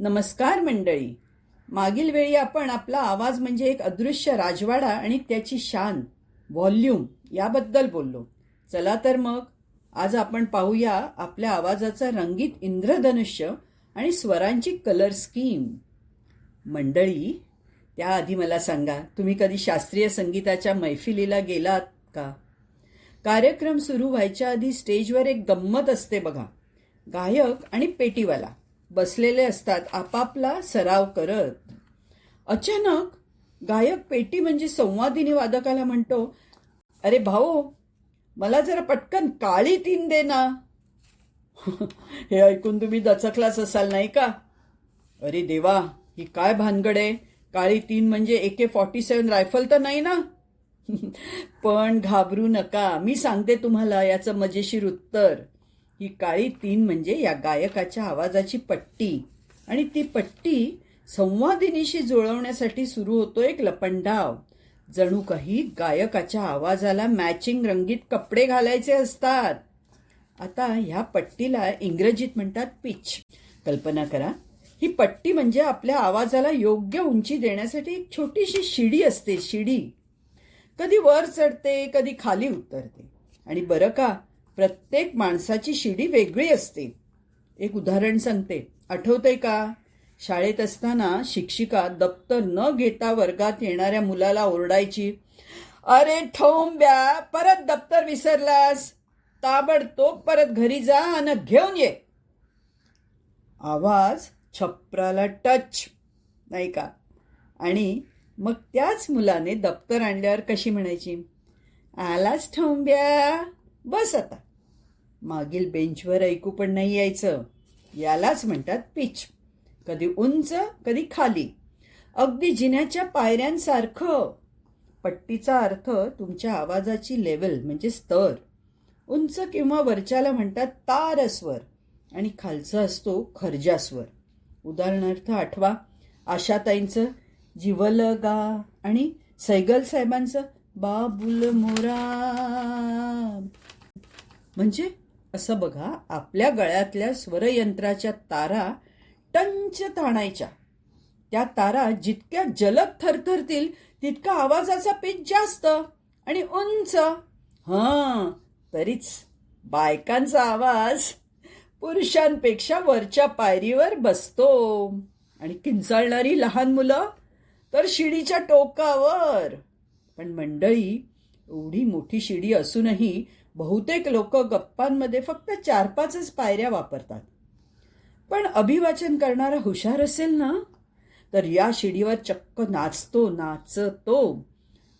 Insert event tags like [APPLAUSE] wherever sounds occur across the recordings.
नमस्कार मंडळी. मागील वेळी आपण आपला आवाज म्हणजे एक अदृश्य राजवाडा आणि त्याची शान व्हॉल्यूम याबद्दल बोललो. चला तर मग आज आपण पाहूया आपल्या आवाजाचा रंगीत इंद्रधनुष्य आणि स्वरांची कलर स्कीम मंडळी त्याआधी मला सांगा तुम्ही कधी शास्त्रीय संगीताच्या मैफिलीला गेलात का? कार्यक्रम सुरू व्हायच्या आधी स्टेजवर एक गंमत असते बघा. गायक आणि पेटीवाला. बसलेले असतात आपापला सराव करत. अचानक गायक पेटी म्हणजे संवादिनी वादकाला म्हणतो अरे भाऊ मला जरा पटकन काळी तीन दे ना. [LAUGHS] हे ऐकून तुम्ही दचकलाच असाल नाही का? अरे देवा ही काय भानगड आहे? काळी तीन म्हणजे ए के फॉर्टी सेवन रायफल तर नाही ना? [LAUGHS] पण घाबरू नका मी सांगते तुम्हाला याचं मजेशीर उत्तर. ही काळी तीन म्हणजे या गायकाच्या आवाजाची पट्टी. आणि ती पट्टी संवादिनीशी जुळवण्यासाठी सुरू होतो एक लपंडाव. जणू काही गायकाच्या आवाजाला मॅचिंग रंगीत कपडे घालायचे असतात. आता ह्या पट्टीला इंग्रजीत म्हणतात पिच कल्पना करा ही पट्टी म्हणजे आपल्या आवाजाला योग्य उंची देण्यासाठी एक छोटीशी शिडी असते शिडी. कधी वर चढते कधी खाली उतरते. आणि बरं का प्रत्येक माणसाची शिडी वेगळी असते. एक उदाहरण सांगते. आठवतंय का? शाळेत असताना शिक्षिका दप्तर न घेता वर्गात येणाऱ्या मुलाला ओरडायची अरे ठोंब्या परत दप्तर विसरलास. ताबडतोब परत घरी जा आणि घेऊन ये. आवाज छप्राला टच नाही का? आणि मग त्याच मुलाने दप्तर आणल्यावर कशी म्हणायची आलाच ठोंब्या बस आता. मागील बेंचवर ऐकू पण नाही यायचं. यालाच म्हणतात पिच. कधी उंच कधी खाली. अगदी जिन्याच्या पायऱ्यांसारखं. पट्टीचा अर्थ तुमच्या आवाजाची लेवल म्हणजे स्तर. उंच किंवा वरच्याला म्हणतात तारस्वर. आणि खालचा असतो खर्जास्वर. उदाहरणार्थ आठवा आशाताईंचं जिवलगा आणि सैगल साहेबांचं बाबुल मोरा म्हणजे असं बघा आपल्या गळ्यातल्या स्वरयंत्राच्या तारा टंच ताणायच्या. त्या तारा जितक्या जलद थरथरतील तितका आवाजाचा पीच जास्त आणि उंच. हां तरीच बायकांचा आवाज पुरुषांपेक्षा वरच्या पायरीवर बसतो. आणि किंचाळणारी लहान मुलं तर शिडीच्या टोकावर. पण मंडळी एवढी मोठी शिडी असूनही बहुतेक लोक गप्पांमध्ये फक्त चार पाचच पायऱ्या वापरतात. पण अभिवाचन करणारा हुशार असेल ना? तर या शिडीवर चक्क नाचतो नाचतो.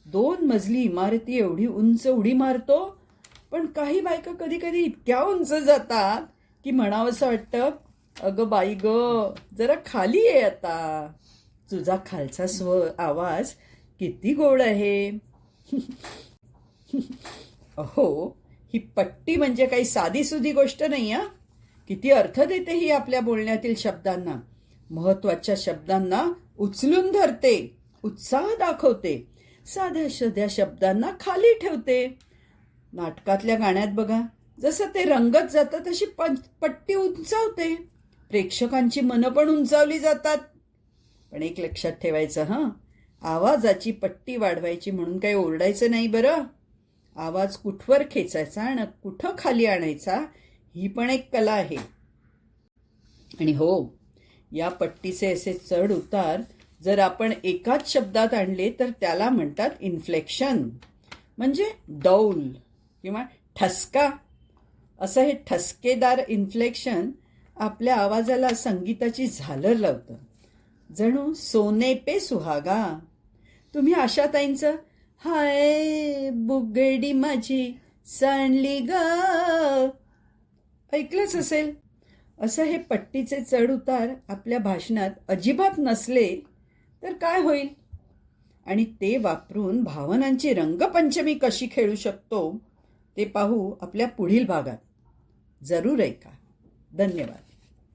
दोन मजली इमारती एवढी उंच उडी मारतो पण काही बायका कधी कधी इतक्या उंच जातात की म्हणावंसं वाटतं अगं बाई ग जरा खाली ये आता. तुझा खालचा स्व आवाज किती गोड आहे. [LAUGHS] अहो ही पट्टी म्हणजे काही साधीसुधी गोष्ट नाही हा? किती अर्थ देते ही आपल्या बोलण्यातील शब्दांना. महत्त्वाच्या शब्दांना उचलून धरते उत्साह दाखवते साध्या सध्या शब्दांना खाली ठेवते. नाटकातल्या गाण्यात बघा जसं ते रंगत जातं तशी पट्टी उंचावते. प्रेक्षकांची मनं पण उंचावली जातात. पण एक लक्षात ठेवायचं हां? आवाजाची पट्टी वाढवायची म्हणून काही ओरडायचं नाही बरं. आवाज कुठवर खेचायचा आणि कुठं खाली आणायचा ही पण एक कला आहे. आणि हो या पट्टीचे असे चढ उतार जर आपण एकाच शब्दात आणले तर त्याला म्हणतात इन्फ्लेक्शन म्हणजे डौल किंवा ठसका. असं हे ठसकेदार इन्फ्लेक्शन आपल्या आवाजाला संगीताची झालर लावतं. जणू सोने पे सुहागा. तुम्ही आशाताईंचं हाय बुगडी माझी सांडली ग. ऐकलंच असेल? असं हे पट्टीचे चढ उतार आपल्या भाषणात अजिबात नसले तर काय होईल? आणि ते वापरून भावनांची रंगपंचमी कशी खेळू शकतो ते पाहू आपल्या पुढील भागात. जरूर ऐका. धन्यवाद.